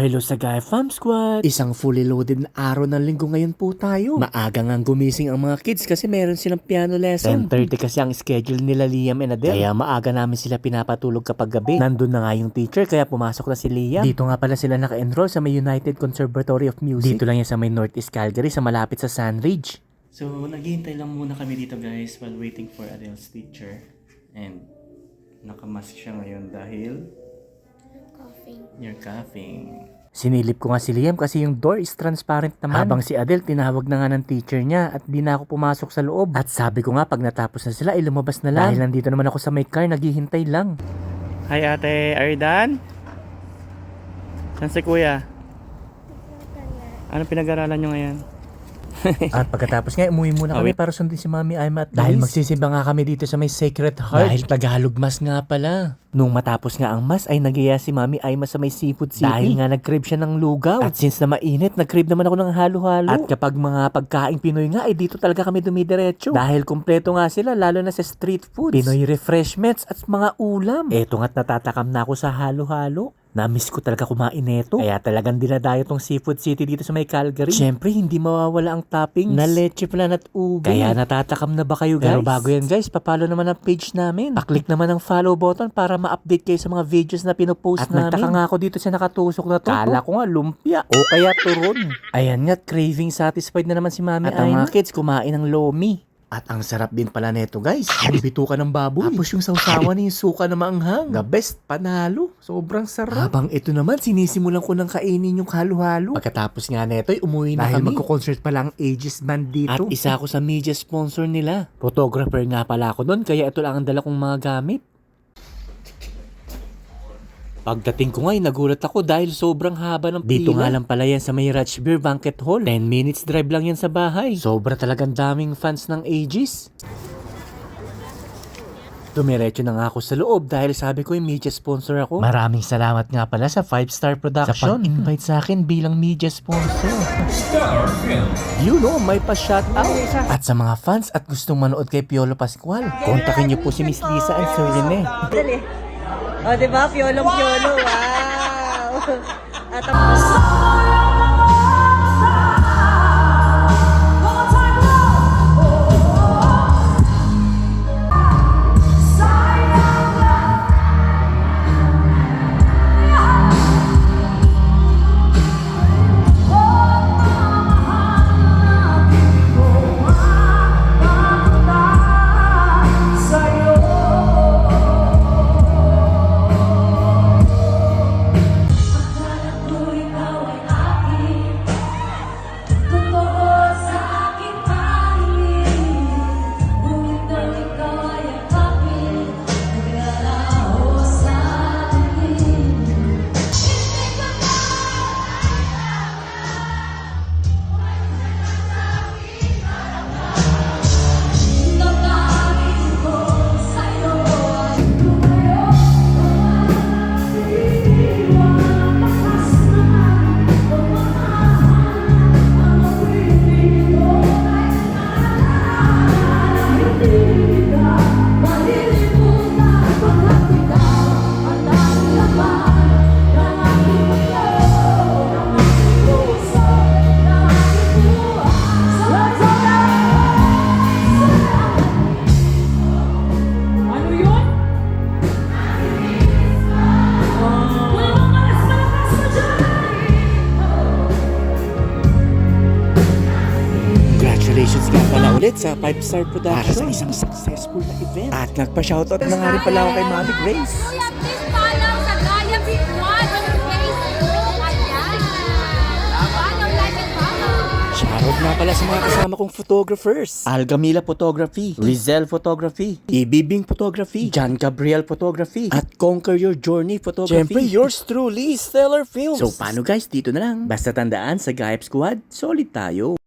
hello sa Guy Fam Squad! Isang fully loaded na araw ng linggo ngayon po tayo. Maaga nga gumising ang mga kids kasi meron silang piano lesson. 10.30 kasi ang schedule nila Liam and Adele. Kaya maaga namin sila pinapatulog kapag gabi. Nandun na nga yung teacher kaya pumasok na si Liam. Dito nga pala sila naka-enroll sa may United Conservatory of Music. Dito lang yan sa may Northeast Calgary sa malapit sa Sandridge. So, naghihintay lang muna kami dito guys while waiting for Adele's teacher. And nakamask siya ngayon dahil Coughing. You're coughing. Sinilip ko nga si Liam kasi yung door is transparent naman. Habang si Adele, tinawag na nga ng teacher niya at di na ako pumasok sa loob. At sabi ko nga, pag natapos na sila, ay lumabas na lang. Dahil nandito naman ako sa may car, naghihintay lang. Hi ate, are you done? Saan si kuya? Ano pinag-aralan nyo ngayon? at pagkatapos nga, umuwi muna kami para sundin si Mami Aima at Dahil magsisimba nga kami dito sa may Sacred Heart. Dahil Tagalog mas nga pala. Nung matapos nga ang mas ay nagiya si Mami Aima sa may Seafood City. Dahil nga nag-crib siya ng lugaw. At since na mainit, nag-crib naman ako ng halo-halo. At kapag mga pagkain Pinoy nga, ay dito talaga kami dumidiretso. Dahil kumpleto nga sila, lalo na sa street foods. Pinoy refreshments at mga ulam. Eto nga't natatakam na ako sa halo-halo. Namiss ko talaga kumain neto. Kaya talagang dinadayo tong Seafood City dito sa may Calgary. Siyempre, hindi mawawala ang toppings na leche plan at ubi. Kaya natatakam na ba kayo guys? Pero bago yan guys, papalo naman ang page namin. Paklik naman ang follow button para ma-update kayo sa mga videos na pinopost at namin. At nagtaka nga ako dito sa nakatusok na to. Kala ko nga lumpia o kaya turon. Ayan nga, craving satisfied na naman si Mami At ang mga kids kumain ng lomi. At ang sarap din pala neto guys. Bibito ka ng baboy. Tapos yung sausawan ni yung suka na maanghang. The best, panalo. Sobrang sarap. Habang ito naman, sinisimulan ko ng kainin yung halo-halo. Pagkatapos nga neto, umuwi na Dahil kami. magko-concert pala ang Aegis Band dito. At isa ako sa media sponsor nila. Photographer nga pala ako doon, kaya ito lang ang dala kong mga gamit. Pagdating ko nga, ay nagulat ako dahil sobrang haba ng pila. Dito nga lang pala yan sa may Ratch Beer Banquet Hall. 10 minutes drive lang yan sa bahay. Sobra talagang daming fans ng Aegis. Dumiretso na nga ako sa loob dahil sabi ko yung media sponsor ako. Maraming salamat nga pala sa 5 Star Production sa pag-invite sa akin bilang media sponsor. You know, may pa-shoutout. At sa mga fans at gustong manood kay Piolo Pascual, kontakin niyo po si Miss Lisa and Sir Rene. Dali. O, di ba? Piolong-piolo. Wow! At tapos, ulit sa 5 Star Production para sa isang successful na event. At nagpa-shoutout na nga rin pala ako kay Mami Grace. Kuya, please follow sa Gaya Big One on Facebook. Ayan. Follow, like, and follow. Shoutout nga pala sa mga kasama kong photographers. Algamila Photography, Rizel Photography, Ibibing Photography, John Gabriel Photography, at Conquer Your Journey Photography. Siyempre, yours truly, Stellar Films. So paano guys, dito na lang. Basta tandaan sa Gaip Squad, solid tayo.